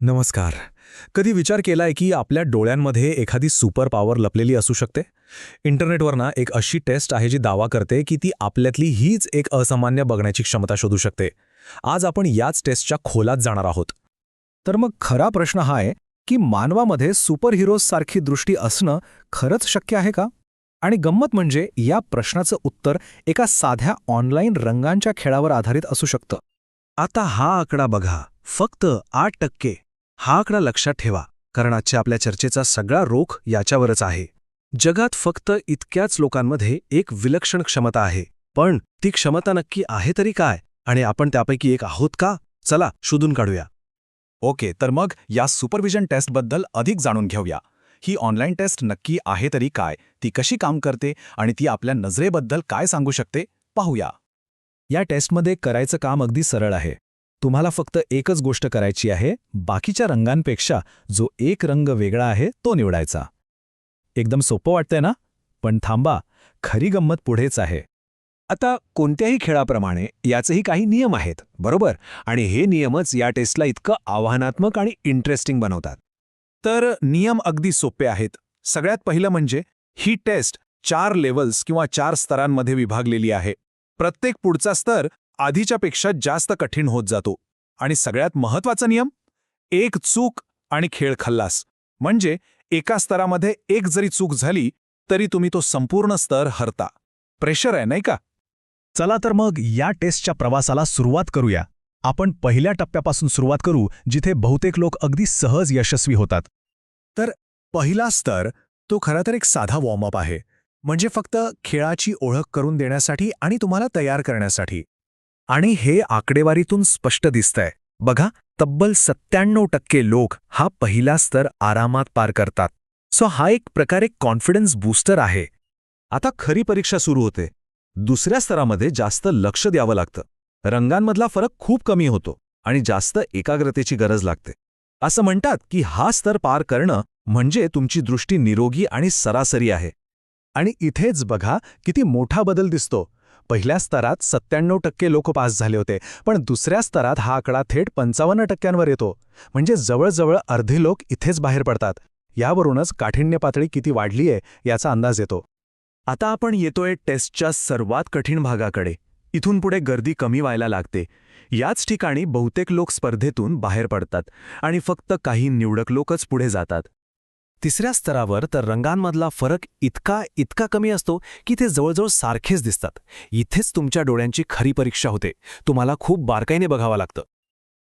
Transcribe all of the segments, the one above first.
नमस्कार. कधी विचार केलाय की आपल्या डोळ्यांमध्ये एखादी सुपर पॉवर लपलेली असू शकते? इंटरनेटवर ना एक अशी टेस्ट आहे जी दावा करते की ती आपल्यातली हीच एक असामान्य बघण्याची क्षमता शोधू शकते. आज आपण याच टेस्टच्या खोलात जाणार आहोत. तर मग खरा प्रश्न हा आहे की मानवामध्ये सुपर हिरोजसारखी दृष्टी असणं खरंच शक्य आहे का? आणि गंमत म्हणजे या प्रश्नाचं उत्तर एका साध्या ऑनलाईन रंगांच्या खेळावर आधारित असू शकतं. आता हा आकडा बघा. फक्त आठ टक्के. हा आकडा लक्षात ठेवा कारण आजच्या आपल्या चर्चेचा सगळा रोख याच्यावरच आहे. जगात फक्त इतक्याच लोकांमध्ये एक विलक्षण क्षमता आहे पण ती क्षमता नक्की आहे तरी काय? आणि आपण त्यापैकी एक आहोत का? चला शोधून काढूया. ओके तर मग या सुपरविजन टेस्टबद्दल अधिक जाणून घेऊया. ही ऑनलाईन टेस्ट नक्की आहे तरी काय? ती कशी काम करते? आणि ती आपल्या नजरेबद्दल काय सांगू शकते? पाहूया. या टेस्टमध्ये करायचं काम अगदी सरळ आहे. तुम्हाला फक्त एकच गोष्ट करायची आहे बाकीच्या रंगांपेक्षा जो एक रंग वेगळा आहे तो निवडायचा. एकदम सोपं वाटतंय ना? पण थांबा खरी गंमत पुढेच आहे. आता कोणत्याही खेळाप्रमाणे याचेही काही नियम आहेत बरोबर? आणि हे नियमच या टेस्टला इतकं आव्हानात्मक आणि इंटरेस्टिंग बनवतात. तर नियम अगदी सोपे आहेत. सगळ्यात पहिलं म्हणजे ही टेस्ट चार लेवल्स किंवा चार स्तरांमध्ये विभागलेली आहे. प्रत्येक पुढचा स्तर आधीच्यापेक्षा जास्त कठीण होत जातो. आणि सगळ्यात महत्त्वाचा नियम एक चूक आणि खेळ खल्लास. म्हणजे एका स्तरामध्ये एक जरी चूक झाली तरी तुम्ही तो संपूर्ण स्तर हरता. प्रेशर आहे नाही का? चला तर मग या टेस्टच्या प्रवासाला सुरुवात करूया. आपण पहिल्या टप्प्यापासून सुरुवात करू जिथे बहुतेक लोक अगदी सहज यशस्वी होतात. तर पहिला स्तर तो खरा तर एक साधा वॉर्मअप आहे. म्हणजे फक्त खेळाची ओळख करून देण्यासाठी आणि तुम्हाला तयार करण्यासाठी. आणि हे आकडेवारीतून स्पष्ट दिसतंय. बघा तब्बल सत्त्याण्णव टक्के लोक हा पहिला स्तर आरामात पार करतात. सो हा एक प्रकारे कॉन्फिडन्स बूस्टर आहे. आता खरी परीक्षा सुरू होते. दुसऱ्या स्तरामध्ये जास्त लक्ष द्यावं लागतं. रंगांमधला फरक खूप कमी होतो आणि जास्त एकाग्रतेची गरज लागते. असं म्हणतात की हा स्तर पार करणं म्हणजे तुमची दृष्टी निरोगी आणि सरासरी आहे. आणि इथेच बघा किती मोठा बदल दिसतो. पहिल्या स्तरात सत्त्याण्णव टक्के लोक पास झाले होते पण दुसऱ्या स्तरात हा आकडा थेट पंचावन्न टक्क्यांवर येतो. म्हणजे जवळजवळ अर्धे लोक इथेच बाहेर पडतात. यावरूनच काठिण्य पातळी किती वाढलीय याचा अंदाज येतो. आता आपण येतोय टेस्टच्या सर्वात कठीण भागाकडे. इथून पुढे गर्दी कमी व्हायला लागते. याच ठिकाणी बहुतेक लोक स्पर्धेतून बाहेर पडतात आणि फक्त काही निवडक लोकच पुढे जातात. तिसऱ्या स्तरावर तर रंगांमधला फरक इतका इतका कमी असतो की ते जवळजवळ सारखेच दिसतात. इथेच तुमच्या डोळ्यांची खरी परीक्षा होते. तुम्हाला खूप बारकाईने बघावं लागतं.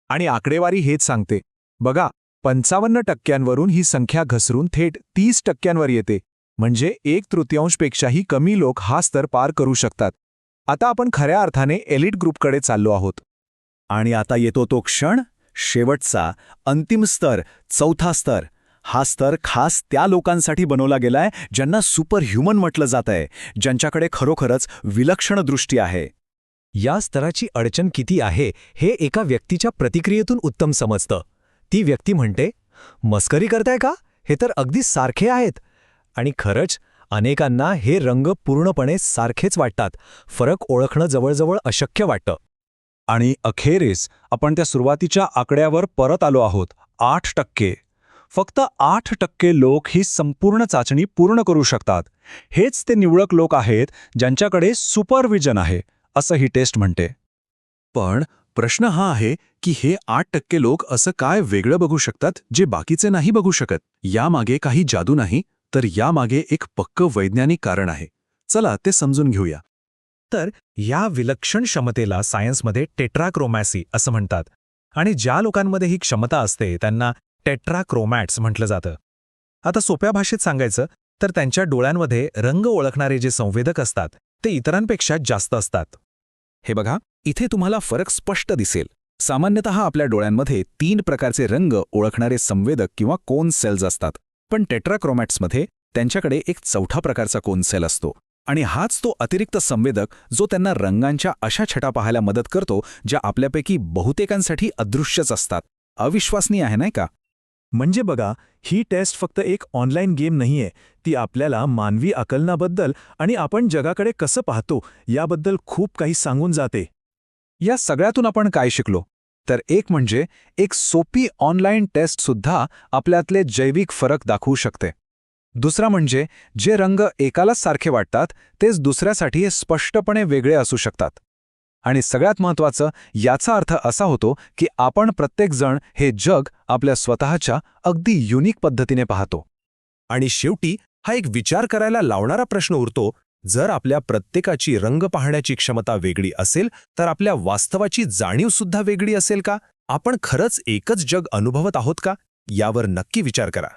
आणि आकडेवारी हेच सांगते. बघा पंचावन्न टक्क्यांवरून ही संख्या घसरून थेट तीस टक्क्यांवर येते. म्हणजे एक तृतीयांशपेक्षाही कमी लोक हा स्तर पार करू शकतात. आता आपण खऱ्या अर्थाने एलिट ग्रुपकडे चाललो आहोत. आणि आता येतो तो क्षण शेवटचा अंतिम स्तर चौथा स्तर. हा स्तर खास त्या लोकांसाठी बनवला गेलाय ज्यांना सुपर ह्युमन म्हटलं जातंय ज्यांच्याकडे खरोखरच विलक्षण दृष्टी आहे. या स्तराची अडचण किती आहे हे एका व्यक्तीच्या प्रतिक्रियेतून उत्तम समजतं. ती व्यक्ती म्हणते मस्करी करताय का? हे तर अगदी सारखे आहेत. आणि खरंच अनेकांना हे रंग पूर्णपणे सारखेच वाटतात फरक ओळखणं जवळजवळ अशक्य वाटतं. आणि अखेरीस आपण त्या सुरुवातीच्या आकड्यावर परत आलो आहोत आठ टक्के. फक्त आठ टक्के लोक ही संपूर्ण चाचणी पूर्ण करू शकतात. हेच ते निवडक लोक आहेत ज्यांच्याकडे सुपरविजन आहे असं ही टेस्ट म्हणते. पण प्रश्न हा आहे की हे आठ टक्के लोक असं काय वेगळं बघू शकतात जे बाकीचे नाही बघू शकत? यामागे काही जादू नाही तर यामागे एक पक्क वैज्ञानिक कारण आहे. चला ते समजून घेऊया. तर या विलक्षण क्षमतेला सायन्समध्ये टेट्राक्रोमॅसी असं म्हणतात. आणि ज्या लोकांमध्ये ही क्षमता असते त्यांना टेट्राक्रोमॅट्स म्हटलं जातं. आता सोप्या भाषेत सांगायचं तर त्यांच्या डोळ्यांमध्ये रंग ओळखणारे जे संवेदक असतात ते इतरांपेक्षा जास्त असतात. हे बघा इथे तुम्हाला फरक स्पष्ट दिसेल. सामान्यतः आपल्या डोळ्यांमध्ये तीन प्रकारचे रंग ओळखणारे संवेदक किंवा कोन सेल्स असतात. पण टेट्राक्रोमॅट्समध्ये त्यांच्याकडे एक चौथा प्रकारचा कोन सेल असतो. आणि हाच तो अतिरिक्त संवेदक जो त्यांना रंगांच्या अशा छटा पाहायला मदत करतो ज्या आपल्यापैकी बहुतेकांसाठी अदृश्यच असतात. अविश्वसनीय आहे नाही का? म्हणजे बघा ही टेस्ट फक्त एक ऑनलाईन गेम नाहीये. ती आपल्याला मानवी आकलनाबद्दल आणि आपण जगाकडे कसं पाहतो याबद्दल खूप काही सांगून जाते. या सगळ्यातून आपण काय शिकलो? तर एक म्हणजे एक सोपी ऑनलाईन टेस्टसुद्धा आपल्यातले जैविक फरक दाखवू शकते. दुसरा म्हणजे जे रंग एकालाच सारखे वाटतात तेच दुसऱ्यासाठी स्पष्टपणे वेगळे असू शकतात. आणि सगळ्यात महत्त्वाचं याचा अर्थ असा होतो की आपण प्रत्येकजण हे जग आपल्या स्वतःच्या अगदी युनिक पद्धतीने पाहतो. आणि शेवटी हा एक विचार करायला लावणारा प्रश्न उरतो जर आपल्या प्रत्येकाची रंग पाहण्याची क्षमता वेगळी असेल तर आपल्या वास्तवाची जाणीवसुद्धा वेगळी असेल का? आपण खरंच एकच जग अनुभवत आहोत का? यावर नक्की विचार करा.